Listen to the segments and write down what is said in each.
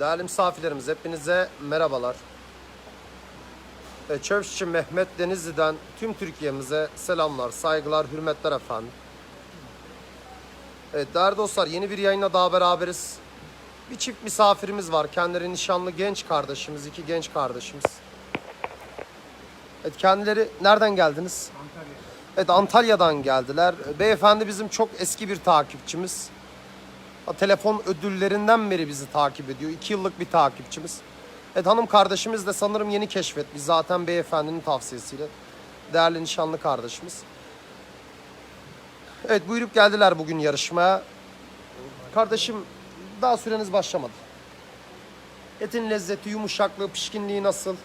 Değerli misafirlerimiz hepinize merhabalar. E, Çöpçü Mehmet Denizli'den tüm Türkiye'mize selamlar, saygılar, hürmetler efendim. Evet değerli dostlar yeni bir yayınla daha beraberiz. Bir çift misafirimiz var. Kendileri nişanlı genç kardeşimiz, iki genç kardeşimiz. Evet kendileri nereden geldiniz? Antalya. Evet Antalya'dan geldiler. Beyefendi bizim çok eski bir takipçimiz. Telefon ödüllerinden beri bizi takip ediyor. İki yıllık bir takipçimiz. Evet hanım kardeşimiz de sanırım yeni keşfetmiş. Zaten beyefendinin tavsiyesiyle. Değerli nişanlı kardeşimiz. Evet buyurup geldiler bugün yarışmaya. Kardeşim daha süreniz başlamadı. Etin lezzeti, yumuşaklığı, pişkinliği nasıl?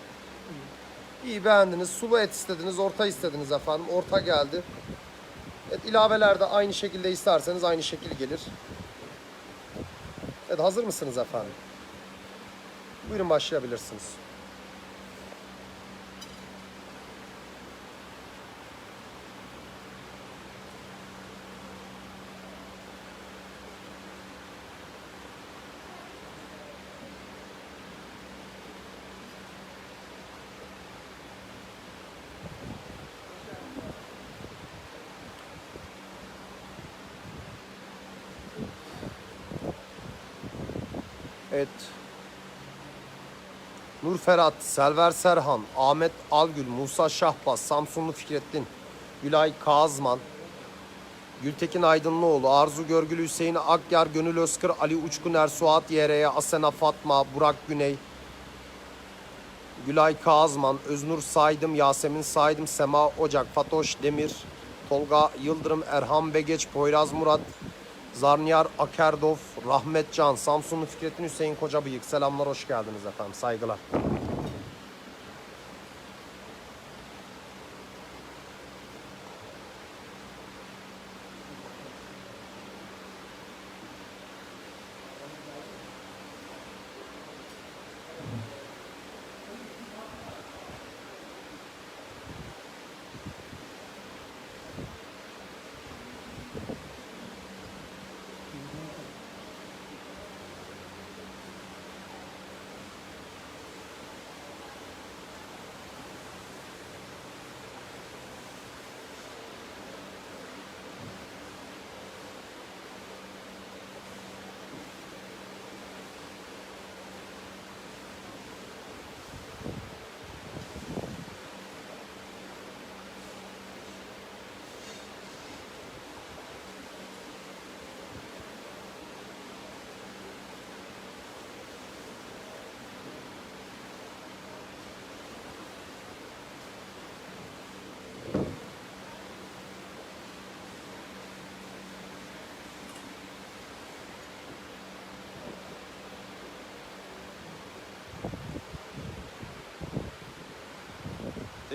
İyi beğendiniz. Sulu et istediniz, orta istediniz efendim. Orta geldi. Evet, ilaveler de aynı şekilde isterseniz aynı şekil gelir. Evet, hazır mısınız efendim? Buyurun başlayabilirsiniz. Evet. Nur Ferhat, Selver Serhan, Ahmet Algül, Musa Şahbaz, Samsunlu Fikrettin, Gülay Kazman, Gültekin Aydınlıoğlu, Arzu Görgülü Hüseyin Akyar, Gönül Özkır, Ali Uçkuner, Suat Yere'ye, Asena Fatma, Burak Güney, Gülay Kazman, Öznur Saydım, Yasemin Saydım, Sema Ocak, Fatoş Demir, Tolga Yıldırım, Erhan Begeç, Poyraz Murat, Zarniyar Akerdov, Rahmet Can, Samsunlu Fikrettin Hüseyin Kocabıyık. Selamlar, hoş geldiniz efendim. Saygılar.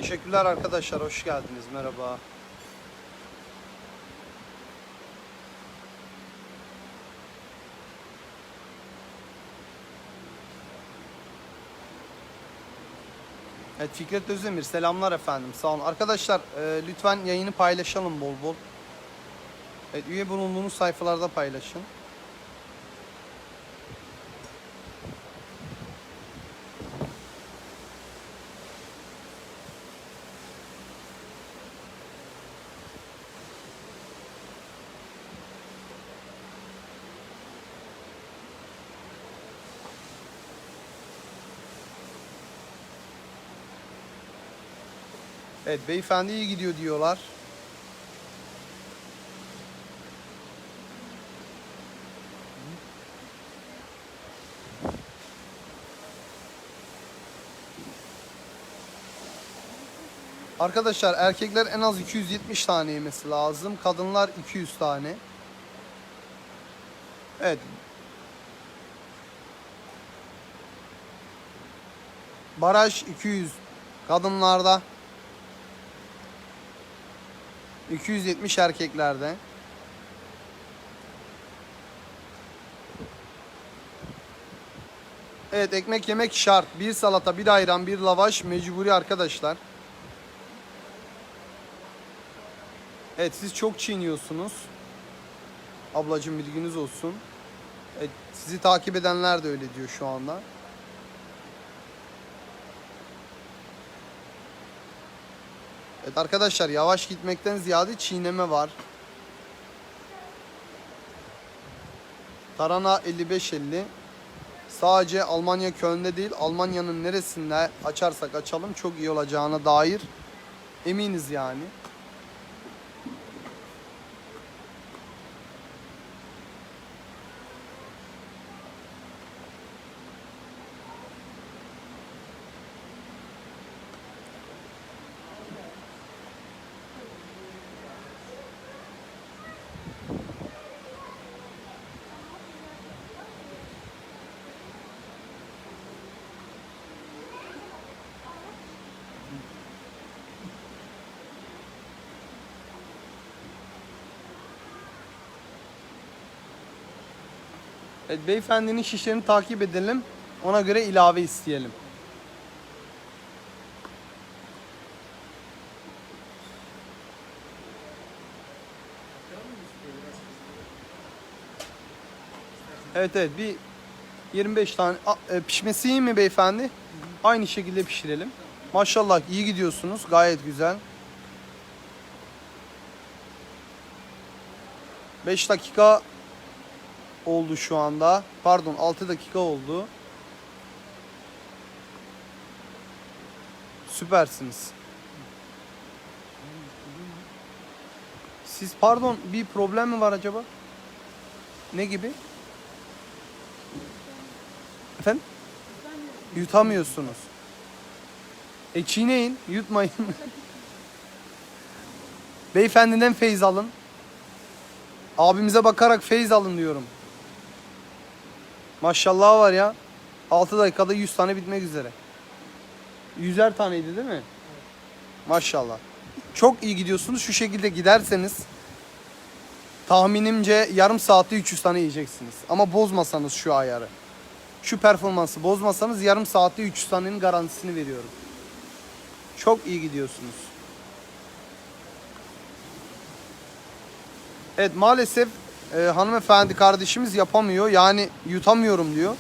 Teşekkürler arkadaşlar. Hoş geldiniz. Merhaba. Evet Fikret Özdemir selamlar efendim sağ olun. Arkadaşlar e, lütfen yayını paylaşalım bol bol. Evet üye bulunduğunuz sayfalarda paylaşın. Evet beyefendi iyi gidiyor diyorlar. Arkadaşlar erkekler en az 270 tane yemesi lazım. Kadınlar 200 tane. Evet. Baraj 200 kadınlarda. 270 erkeklerde. Evet ekmek yemek şart. Bir salata, bir ayran, bir lavaş mecburi arkadaşlar. Evet siz çok çiğniyorsunuz. Ablacığım bilginiz olsun. Evet, sizi takip edenler de öyle diyor şu anda. Evet arkadaşlar yavaş gitmekten ziyade çiğneme var. Tarana 55-50. Sadece Almanya Köln'de değil Almanya'nın neresinde açarsak açalım çok iyi olacağına dair eminiz yani. Evet, beyefendinin şişlerini takip edelim. Ona göre ilave isteyelim. Evet evet bir 25 tane e, pişmesi iyi mi beyefendi? Aynı şekilde pişirelim. Maşallah iyi gidiyorsunuz. Gayet güzel. 5 dakika oldu şu anda. Pardon 6 dakika oldu. Süpersiniz. Siz pardon bir problem mi var acaba? Ne gibi? Efendim? Yutamıyorsunuz. E çiğneyin, yutmayın. Beyefendiden feyz alın. Abimize bakarak feyz alın diyorum. Maşallah var ya. 6 dakikada 100 tane bitmek üzere. 100'er taneydi değil mi? Maşallah. Çok iyi gidiyorsunuz. Şu şekilde giderseniz tahminimce yarım saatte 300 tane yiyeceksiniz. Ama bozmasanız şu ayarı. Şu performansı bozmasanız yarım saatte 300 tanenin garantisini veriyorum. Çok iyi gidiyorsunuz. Evet maalesef e, hanımefendi kardeşimiz yapamıyor. Yani yutamıyorum diyor.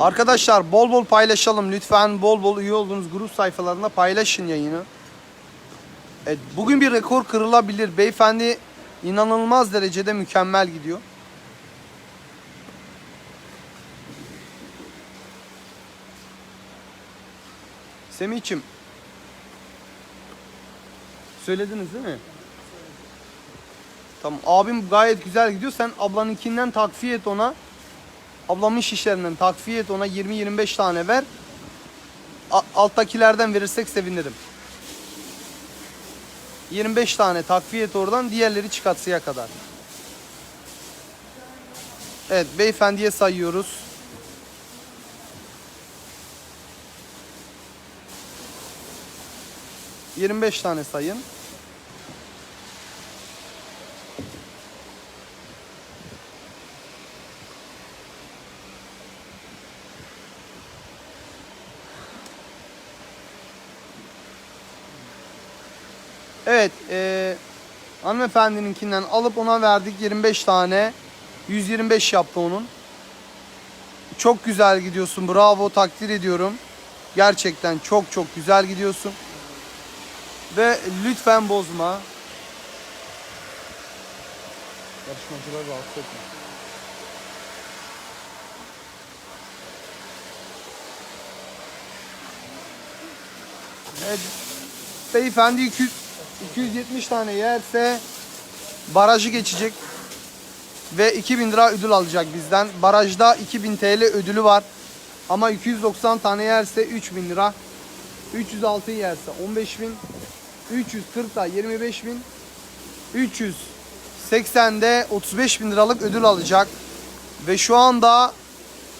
Arkadaşlar bol bol paylaşalım. Lütfen bol bol üye olduğunuz grup sayfalarında paylaşın yayını. Evet, bugün bir rekor kırılabilir. Beyefendi inanılmaz derecede mükemmel gidiyor. Semih'cim. Söylediniz değil mi? Tamam. Abim gayet güzel gidiyor. Sen ablanınkinden takviye et ona. Ablamın şişlerinden takviye et ona 20-25 tane ver. A- alttakilerden verirsek sevinirim. 25 tane takviye et oradan diğerleri çıkartsıya kadar. Evet beyefendiye sayıyoruz. Yirmi beş tane sayın. Evet, eee hanımefendininkinden alıp ona verdik 25 tane. 125 yaptı onun. Çok güzel gidiyorsun. Bravo, takdir ediyorum. Gerçekten çok çok güzel gidiyorsun. Ve lütfen bozma. Yarışmacılar rahatsız etme. Evet, beyefendi 200, 270 tane yerse barajı geçecek ve 2000 lira ödül alacak bizden. Barajda 2000 TL ödülü var. Ama 290 tane yerse 3000 lira. 306 yerse 15000. 340 da 25000. 380'de 35 bin liralık ödül alacak. Ve şu anda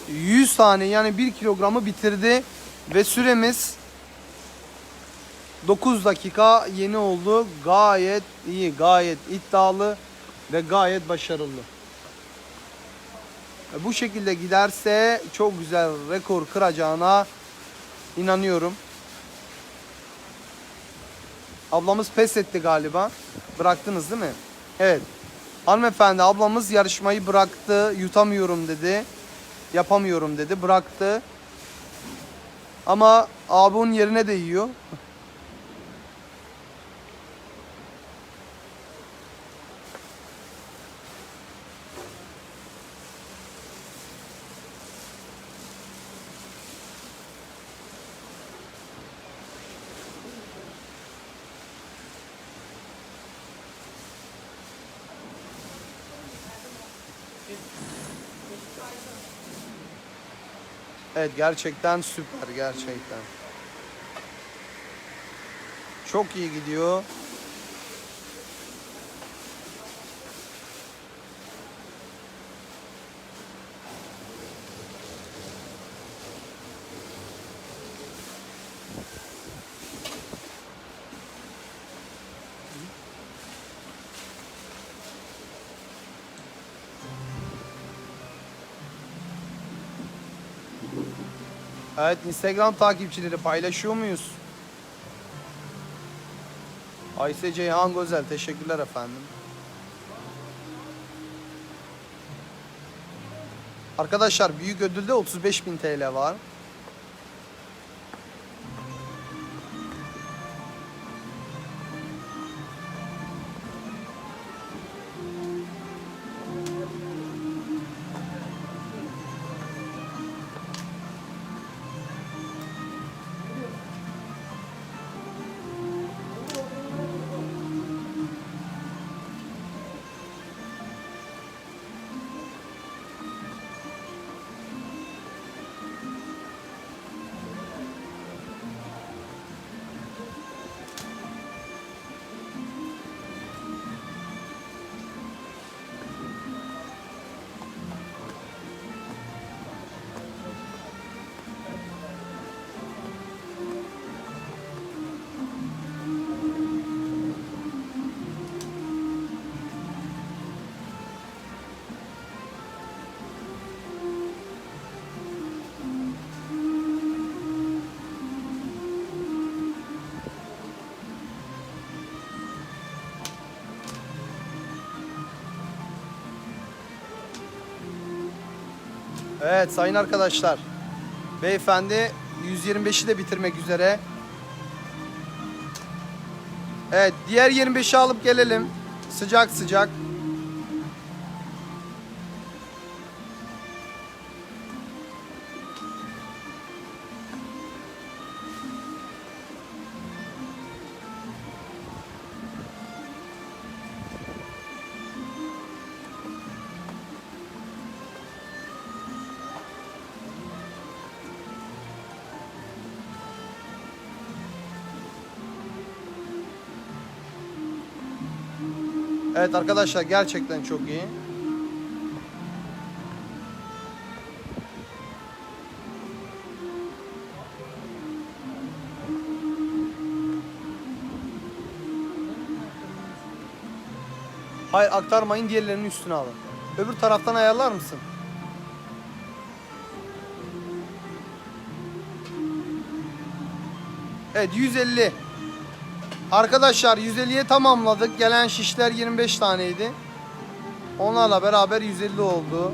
100 tane yani 1 kilogramı bitirdi. Ve süremiz 9 dakika yeni oldu. Gayet iyi, gayet iddialı ve gayet başarılı. Bu şekilde giderse çok güzel rekor kıracağına İnanıyorum. Ablamız pes etti galiba. Bıraktınız değil mi? Evet. Hanımefendi ablamız yarışmayı bıraktı. Yutamıyorum dedi. Yapamıyorum dedi. Bıraktı. Ama abi yerine de yiyor. Evet gerçekten süper gerçekten. Çok iyi gidiyor. Evet Instagram takipçileri paylaşıyor muyuz? Ayse Ceyhan Gözel teşekkürler efendim. Arkadaşlar büyük ödülde 35.000 TL var. Evet sayın arkadaşlar. Beyefendi 125'i de bitirmek üzere. Evet diğer 25'i alıp gelelim. Sıcak sıcak. Evet arkadaşlar gerçekten çok iyi. Hayır aktarmayın diğerlerinin üstüne alın. Öbür taraftan ayarlar mısın? Evet 150. Arkadaşlar 150'ye tamamladık. Gelen şişler 25 taneydi. Onlarla beraber 150 oldu.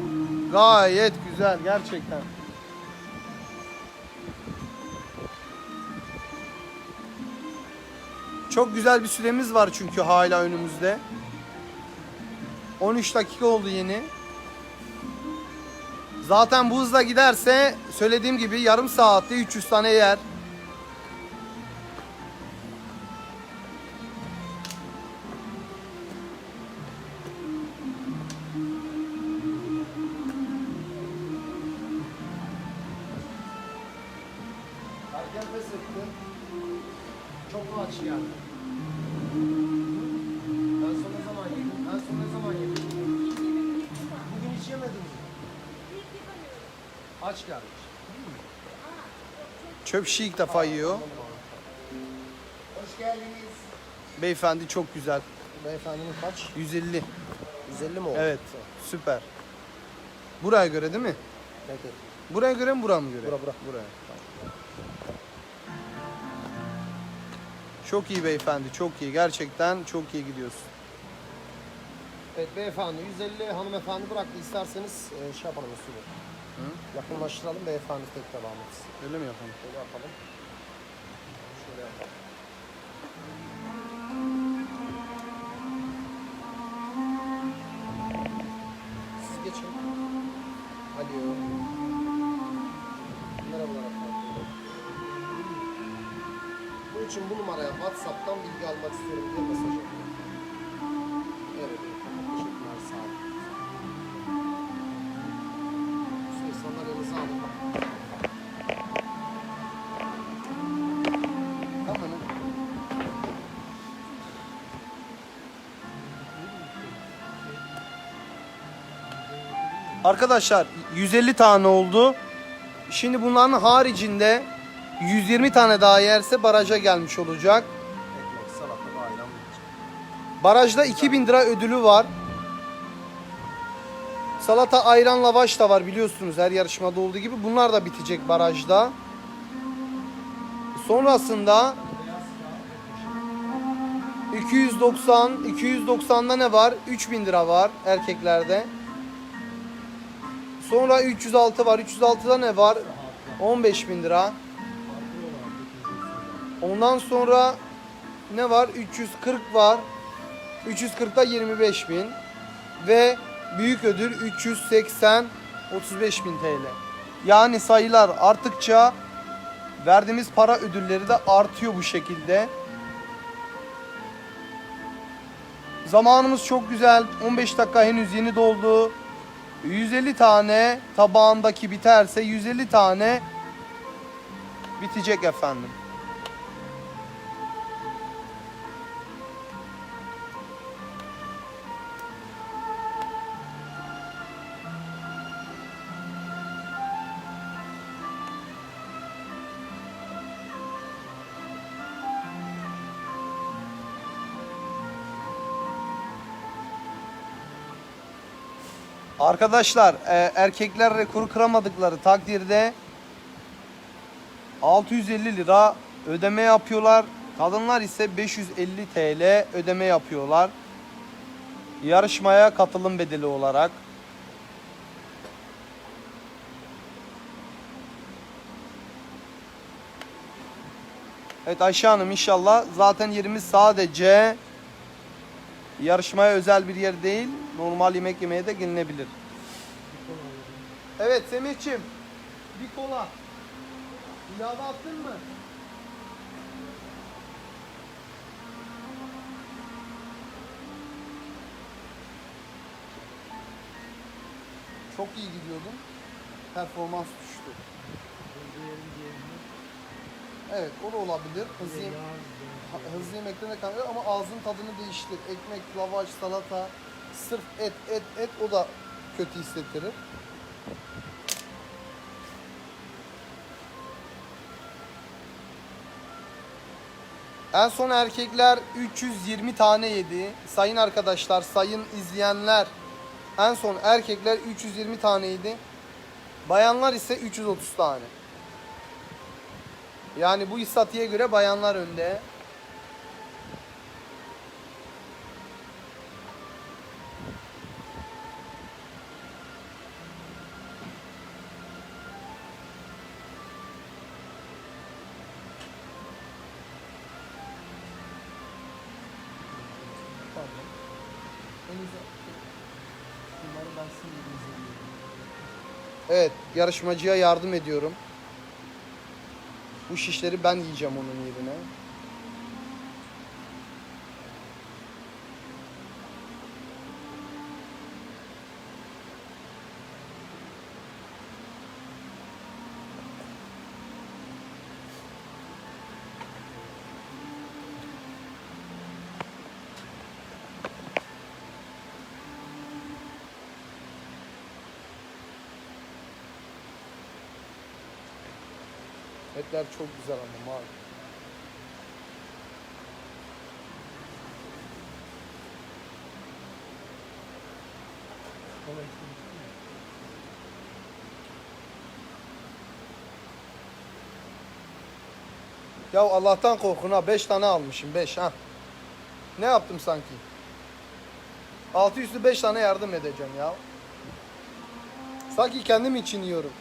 Gayet güzel gerçekten. Çok güzel bir süremiz var çünkü hala önümüzde. 13 dakika oldu yeni. Zaten bu hızla giderse söylediğim gibi yarım saatte 300 tane yer. Çöp şişi ilk defa yiyor. Hoş geldiniz. Beyefendi çok güzel. Beyefendinin kaç? 150. 150 mi oldu? Evet. Süper. Buraya göre değil mi? Evet. evet. Buraya göre mi buraya mı göre? Bura, bura. Buraya. Çok iyi beyefendi, çok iyi. Gerçekten çok iyi gidiyorsun. Evet beyefendi 150 hanımefendi bıraktı. İsterseniz e, şey yapalım usulü. Yakınlaştıralım beyefendi tek devam etsin. Öyle mi yapalım? Şöyle yapalım. Şöyle yapalım. Siz geçin. Alo. Merhabalar efendim. Bu için bu numaraya WhatsApp'tan bilgi almak istiyorum diye mesaj Arkadaşlar 150 tane oldu. Şimdi bunların haricinde 120 tane daha yerse baraja gelmiş olacak. Ekmek, salata verecek. Barajda 2000 lira ödülü var. Salata, ayran, lavaş da var biliyorsunuz her yarışmada olduğu gibi. Bunlar da bitecek barajda. Sonrasında 290, 290'da ne var? 3000 lira var erkeklerde. Sonra 306 var. 306'da ne var? 15 bin lira. Ondan sonra ne var? 340 var. 340'da 25 bin. Ve büyük ödül 380 35 bin TL. Yani sayılar arttıkça verdiğimiz para ödülleri de artıyor bu şekilde. Zamanımız çok güzel. 15 dakika henüz yeni doldu. 150 tane tabağındaki biterse 150 tane bitecek efendim. Arkadaşlar e, erkekler rekoru kıramadıkları takdirde 650 lira ödeme yapıyorlar. Kadınlar ise 550 TL ödeme yapıyorlar. Yarışmaya katılım bedeli olarak. Evet Ayşe Hanım inşallah zaten yerimiz sadece yarışmaya özel bir yer değil. Normal yemek yemeye de gelinebilir. Evet Semih'ciğim. Bir kola. İlave attın mı? Çok iyi gidiyordun. Performans düştü. Evet o da olabilir. Hızlı, yem- hızlı yemekten de kalıyor ama ağzın tadını değiştir. Ekmek, lavaş, salata, sırf et, et, et o da kötü hissettirir. En son erkekler 320 tane yedi. Sayın arkadaşlar, sayın izleyenler. En son erkekler 320 tane yedi. Bayanlar ise 330 tane. Yani bu istatiğe göre bayanlar önde. Evet, yarışmacıya yardım ediyorum. Bu şişleri ben yiyeceğim onun yerine. Etler çok güzel ama mavi. Ya Allah'tan korkun ha 5 tane almışım 5 ha. Ne yaptım sanki? Altı üstü 5 tane yardım edeceğim ya. Sanki kendim için yiyorum.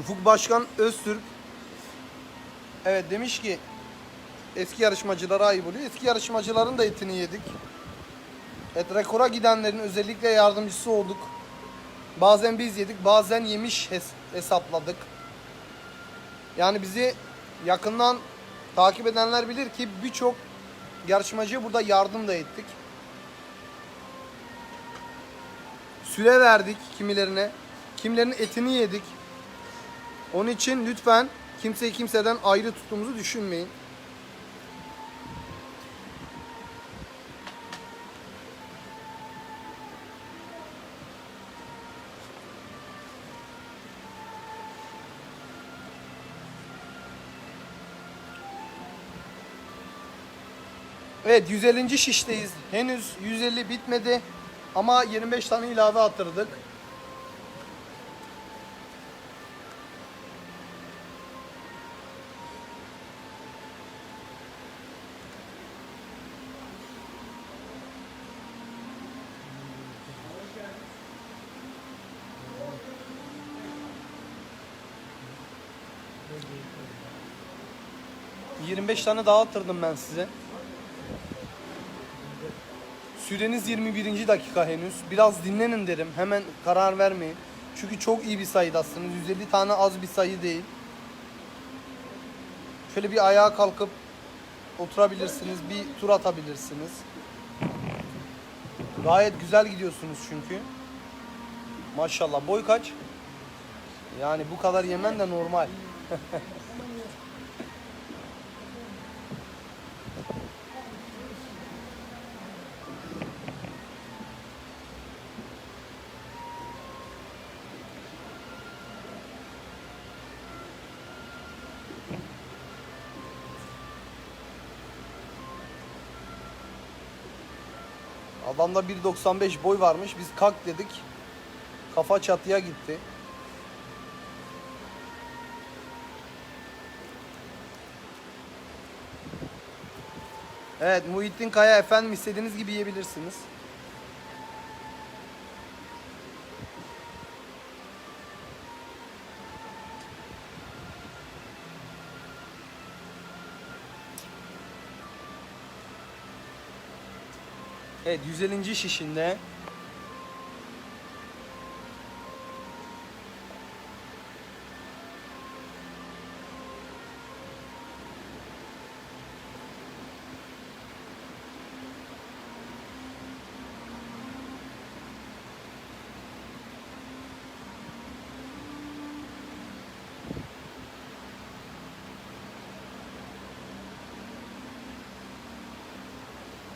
Ufuk Başkan Öztürk Evet demiş ki eski yarışmacılara ayıp oluyor. Eski yarışmacıların da etini yedik. Et rekora gidenlerin özellikle yardımcısı olduk. Bazen biz yedik, bazen yemiş hes- hesapladık. Yani bizi yakından takip edenler bilir ki birçok yarışmacıya burada yardım da ettik. Süre verdik kimilerine. Kimilerinin etini yedik. Onun için lütfen kimseyi kimseden ayrı tuttuğumuzu düşünmeyin. Evet 150. şişteyiz. Henüz 150 bitmedi ama 25 tane ilave attırdık. ...25 tane daha attırdım ben size. Süreniz 21. dakika henüz. Biraz dinlenin derim. Hemen karar vermeyin. Çünkü çok iyi bir sayıdasınız. 150 tane az bir sayı değil. Şöyle bir ayağa kalkıp oturabilirsiniz. Bir tur atabilirsiniz. Gayet güzel gidiyorsunuz çünkü. Maşallah. Boy kaç? Yani bu kadar yemen de normal. Adamda 1.95 boy varmış. Biz kalk dedik. Kafa çatıya gitti. Evet Muhittin Kaya efendim istediğiniz gibi yiyebilirsiniz. Evet 150. şişinde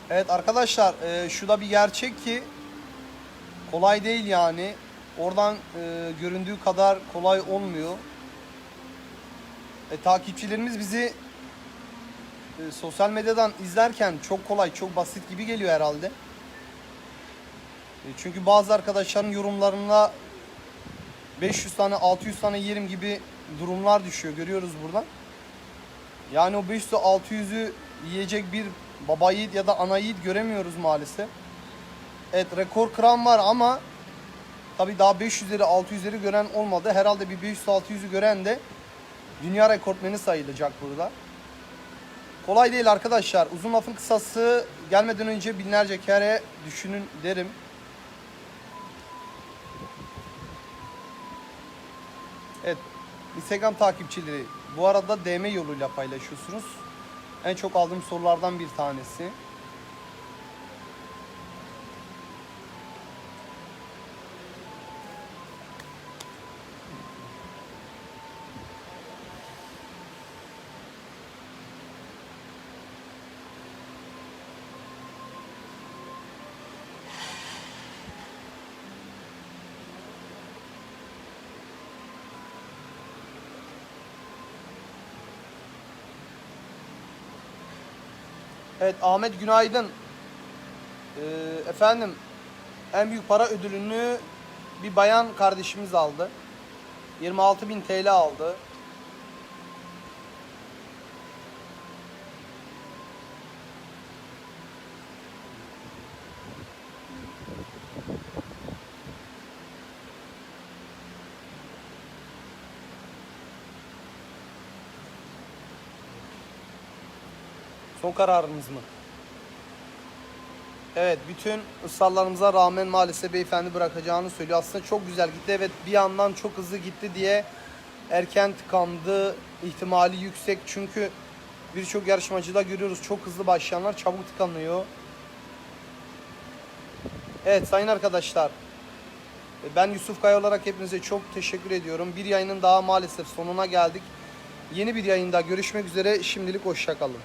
Evet arkadaşlar e, şu da bir gerçek ki kolay değil yani. Oradan e, göründüğü kadar kolay olmuyor. E, takipçilerimiz bizi e, sosyal medyadan izlerken çok kolay, çok basit gibi geliyor herhalde. E, çünkü bazı arkadaşların yorumlarına 500 tane, 600 tane yerim gibi durumlar düşüyor. Görüyoruz buradan. Yani o 500'ü 600'ü yiyecek bir baba yiğit ya da ana yiğit göremiyoruz maalesef. Evet rekor kıran var ama tabi daha 500'leri 600'leri gören olmadı. Herhalde bir 500-600'ü gören de dünya rekortmeni sayılacak burada. Kolay değil arkadaşlar. Uzun lafın kısası gelmeden önce binlerce kere düşünün derim. Evet. Instagram takipçileri bu arada DM yoluyla paylaşıyorsunuz. En çok aldığım sorulardan bir tanesi. Evet Ahmet günaydın. Ee, efendim en büyük para ödülünü bir bayan kardeşimiz aldı. 26.000 TL aldı. Son kararınız mı? Evet, bütün ısrarlarımıza rağmen maalesef beyefendi bırakacağını söylüyor. Aslında çok güzel gitti. Evet, bir yandan çok hızlı gitti diye erken tıkandı ihtimali yüksek. Çünkü birçok yarışmacıda görüyoruz çok hızlı başlayanlar çabuk tıkanıyor. Evet sayın arkadaşlar. Ben Yusuf Kaya olarak hepinize çok teşekkür ediyorum. Bir yayının daha maalesef sonuna geldik. Yeni bir yayında görüşmek üzere. Şimdilik hoşçakalın.